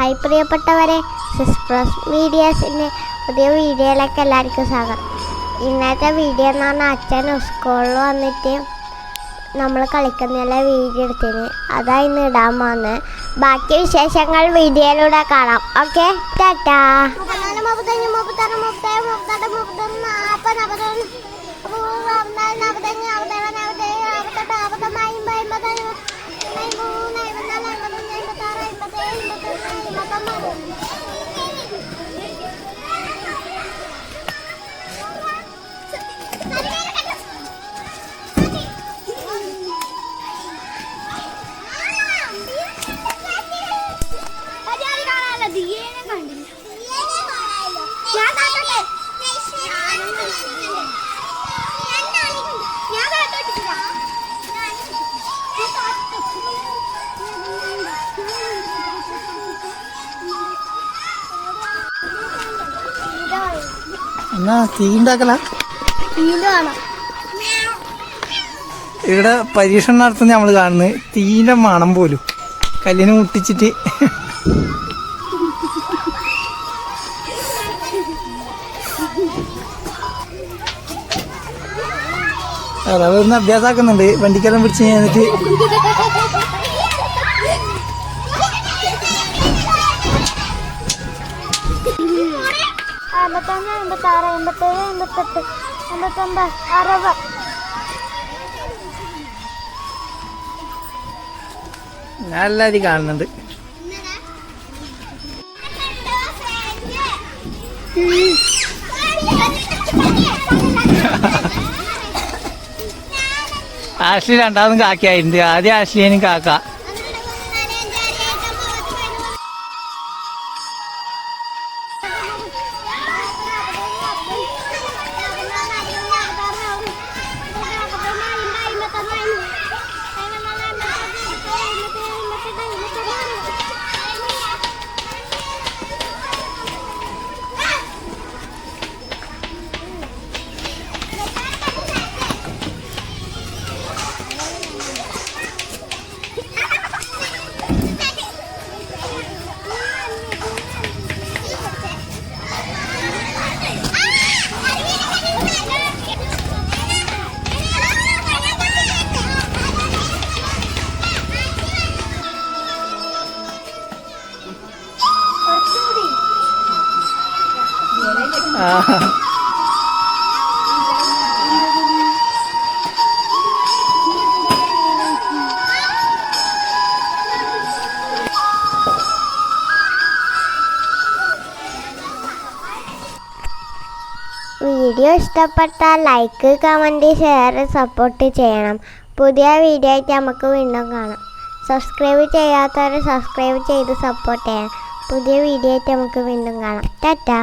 Hi പ്രിയപ്പെട്ടവരെ സിസ്പ്രസ് വീഡിയോസിന്റെ പുതിയ വീഡിയോയിലേക്ക് എല്ലാവർക്കും സ്വാഗതം. ഇന്നത്തെ വീഡിയോ എന്ന് പറഞ്ഞാൽ അച്ഛൻ സ്കൂളിൽ വന്നിട്ട് നമ്മൾ കളിക്കുന്നതിലെ വീഡിയോ എടുത്തിന്. അതാ ഇന്ന് ഇടാൻ പോകുന്നത് ബാക്കി വിശേഷങ്ങൾ വീഡിയോയിലൂടെ കാണാം. ഓക്കെ ടാറ്റാ. ママも。എന്നാ തീ ഉണ്ടാക്കല? ഇവിടെ പരീക്ഷണം നടത്തുന്ന നമ്മൾ കാണുന്നത് തീന്റെ മണം പോലും. കല്ലിനെ മുട്ടിച്ചിട്ട്. അതൊന്ന് അഭ്യാസാക്കുന്നുണ്ട്. വണ്ടിക്കെല്ലാം പിടിച്ച് കഴിഞ്ഞിട്ട്. അമ്പത്തഞ്ച് അമ്പത്താറ് അമ്പത്തേഴ് അമ്പത്തെട്ട് അമ്പത്തൊമ്പത് അറുപത്. നല്ല എല്ലാവരും കാണുന്നുണ്ട് ആശ്ലി രണ്ടാമതും കാക്കയായിട്ടുണ്ട്. ആദ്യം ആശ്ലിയനും കാക്ക. വീഡിയോ ഇഷ്ടപ്പെട്ടാൽ ലൈക്ക് കമന്റ് ഷെയർ സപ്പോർട്ട് ചെയ്യണം. പുതിയ വീഡിയോ ആയിട്ട് നമുക്ക് വീണ്ടും കാണാം. സബ്സ്ക്രൈബ് ചെയ്യാത്തവർ സബ്സ്ക്രൈബ് ചെയ്ത് സപ്പോർട്ട് ചെയ്യണം. പുതിയ വീഡിയോ ആയിട്ട് നമുക്ക് വീണ്ടും കാണാം. ടാറ്റാ.